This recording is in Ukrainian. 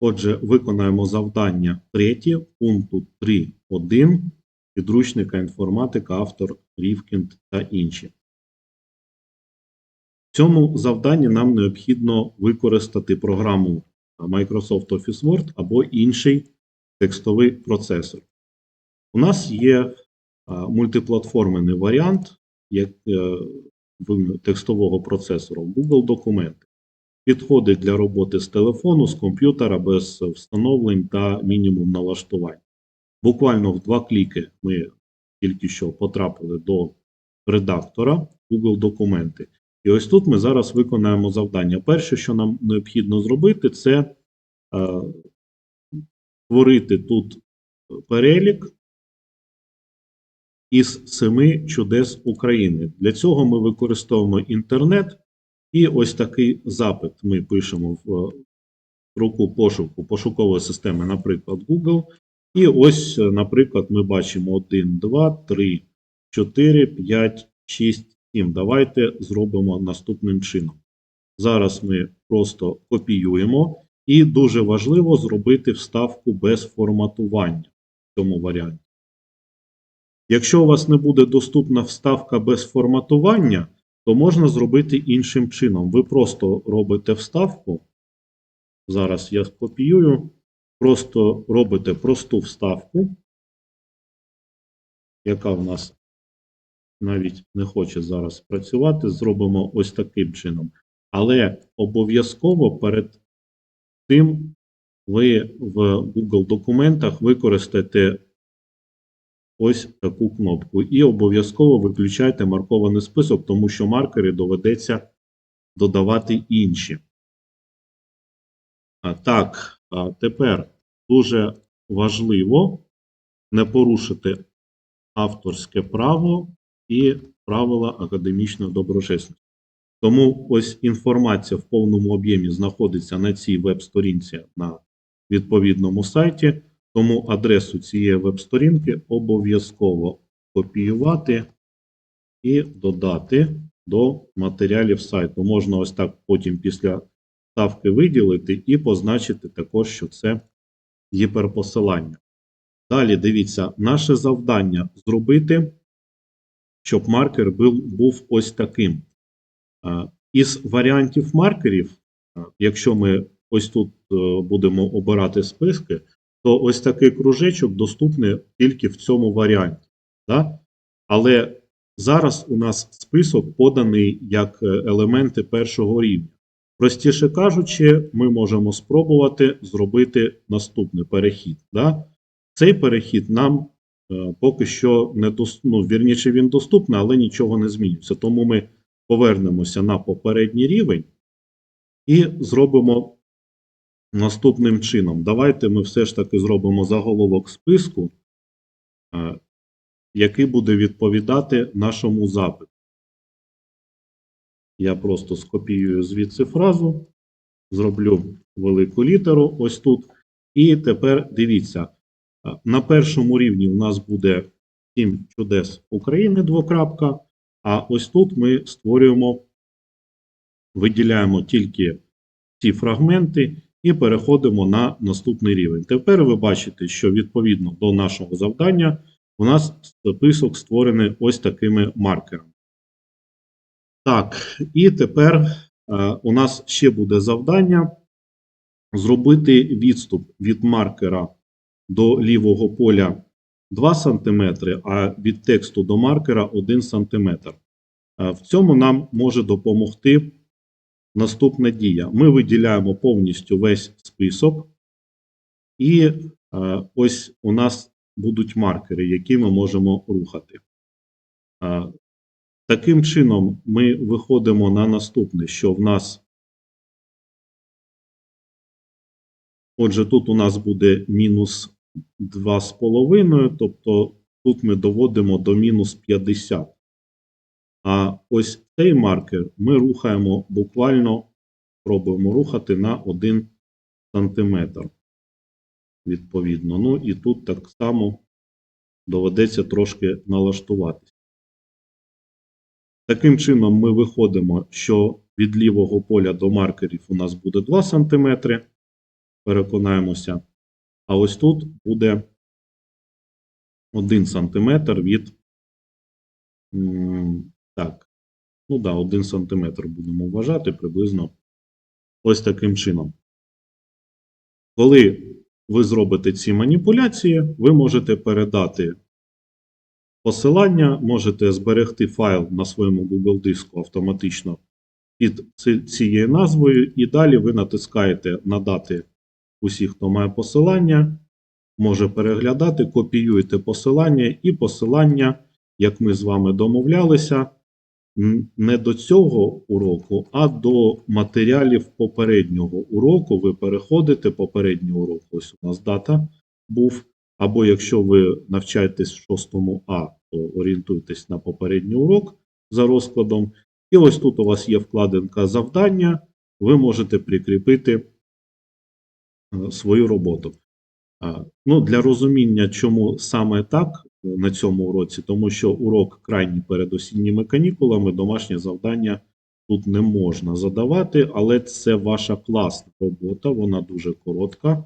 Отже, виконаємо завдання третє пункту 3.1 підручника інформатика, автор Рівкінд та інші. В цьому завданні нам необхідно використати програму Microsoft Office Word або інший текстовий процесор. У нас є мультиплатформений варіант як, е, текстового процесору Google Документи. Підходить для роботи з телефону, з комп'ютера без встановлень та мінімум налаштувань. Буквально в два кліки ми тільки що потрапили до редактора Google Документи. І ось тут ми зараз виконаємо завдання. Перше, що нам необхідно зробити, це е, створити тут перелік із семи чудес України. Для цього ми використовуємо інтернет, і ось такий запит ми пишемо в руку пошуку пошукової системи, наприклад, Google. І ось, е, наприклад, ми бачимо 1, 2, 3, 4, 5, 6, 7. Давайте зробимо наступним чином. Зараз ми просто копіюємо, і дуже важливо зробити вставку без форматування в цьому варіанті. Якщо у вас не буде доступна вставка без форматування, то можна зробити іншим чином. Ви просто робите вставку. Зараз я скопіюю. Просто робите просту вставку, яка в нас навіть не хоче зараз працювати. Зробимо ось таким чином. Але обов'язково перед тим ви в Google документах використаєте ось таку кнопку. І обов'язково виключайте маркований список, тому що маркери доведеться додавати інші. Так, тепер дуже важливо не порушити авторське право і правила академічної доброчесності. Тому ось інформація в повному об'ємі знаходиться на цій веб-сторінці на відповідному сайті. Тому адресу цієї веб-сторінки обов'язково копіювати і додати до матеріалів сайту. Можна ось так потім після ставки виділити і позначити також, що це гіперпосилання. Далі дивіться, наше завдання зробити, щоб маркер був, ось таким. Із варіантів маркерів, якщо ми ось тут е, будемо обирати списки, то ось такий кружечок доступний тільки в цьому варіанті. Да? Але зараз у нас список поданий як е, елементи першого рівня. Простіше кажучи, ми можемо спробувати зробити наступний перехід. Да? Цей перехід нам е, поки що не дос... ну, вірніше він доступний, але нічого не змінюється. Тому ми повернемося на попередній рівень і зробимо наступним чином. Давайте ми все ж таки зробимо заголовок списку, е, який буде відповідати нашому запиту. Я просто скопіюю звідси фразу, зроблю велику літеру ось тут. І тепер дивіться, е, на першому рівні у нас буде 7 чудес України двокрапка, а ось тут ми створюємо, виділяємо тільки ці фрагменти і переходимо на наступний рівень. Тепер ви бачите, що відповідно до нашого завдання у нас список створений ось такими маркерами. Так, і тепер е, у нас ще буде завдання зробити відступ від маркера до лівого поля 2 см, а від тексту до маркера 1 см. Е, В цьому нам може допомогти наступна дія. Ми виділяємо повністю весь список, і е, ось у нас будуть маркери, які ми можемо рухати. Е, Таким чином, ми виходимо на наступне, що в нас. Отже, тут у нас буде мінус 2,5, тобто тут ми доводимо до мінус 50. А ось цей маркер ми рухаємо буквально, пробуємо рухати на 1 см. Відповідно. Ну і тут так само доведеться трошки налаштуватися. Таким чином, ми виходимо, що від лівого поля до маркерів у нас буде 2 см, переконаємося. А ось тут буде 1 см від. Так, ну да, 1 см будемо вважати приблизно ось таким чином. Коли ви зробите ці маніпуляції, ви можете передати посилання, можете зберегти файл на своєму Google диску автоматично під цією назвою, і далі ви натискаєте надати усі, хто має посилання, може переглядати, копіюєте посилання, і посилання, як ми з вами домовлялися, не до цього уроку, а до матеріалів попереднього уроку. Ви переходите попередній урок, ось у нас дата був. Або якщо ви навчаєтесь в 6 А, то орієнтуйтесь на попередній урок за розкладом. І ось тут у вас є вкладинка завдання, ви можете прикріпити е, свою роботу. Ну, для розуміння, чому саме так е, на цьому уроці, тому що урок крайній перед осінніми канікулами, домашнє завдання тут не можна задавати, але це ваша класна робота, вона дуже коротка.